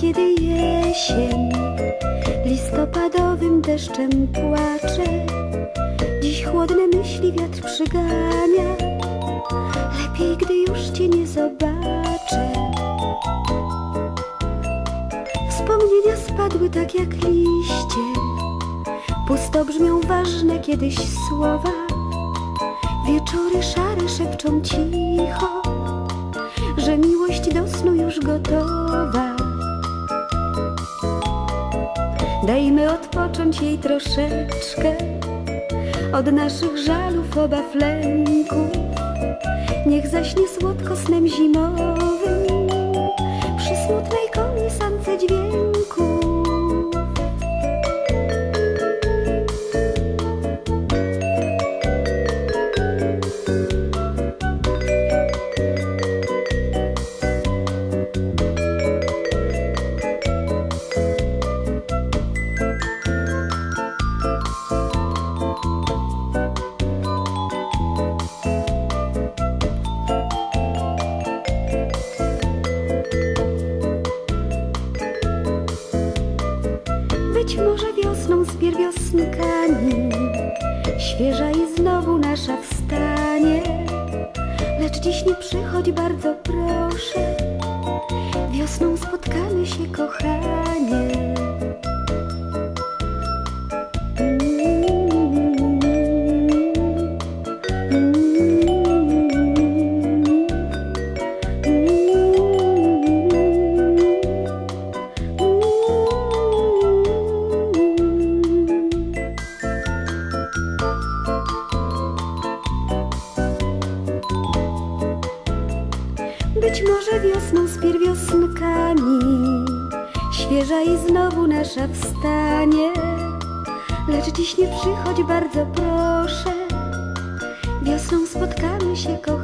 kiedy jesień listopadowym deszczem płacze. Dziś chłodne myśli wiatr przygania, lepiej gdy już cię nie zobaczę. Wspomnienia spadły tak jak liście, pusto brzmią ważne kiedyś słowa. Wieczory szare szepczą cicho, że miłość Dajmy odpocząć jej troszeczkę od naszych żalów, obaw, lęków. Niech zaśnie słodko snem zimowym przy smutnej Być może wiosną z pierwiosnkami Świeża i znowu nasza wstanie. Lecz dziś nie przychodź bardzo proszę. Wiosną spotkamy się kochanie Być może wiosną z pierwiosnkami Świeża i znowu nasza wstanie. Lecz dziś nie przychodź bardzo proszę. Wiosną spotkamy się kochanie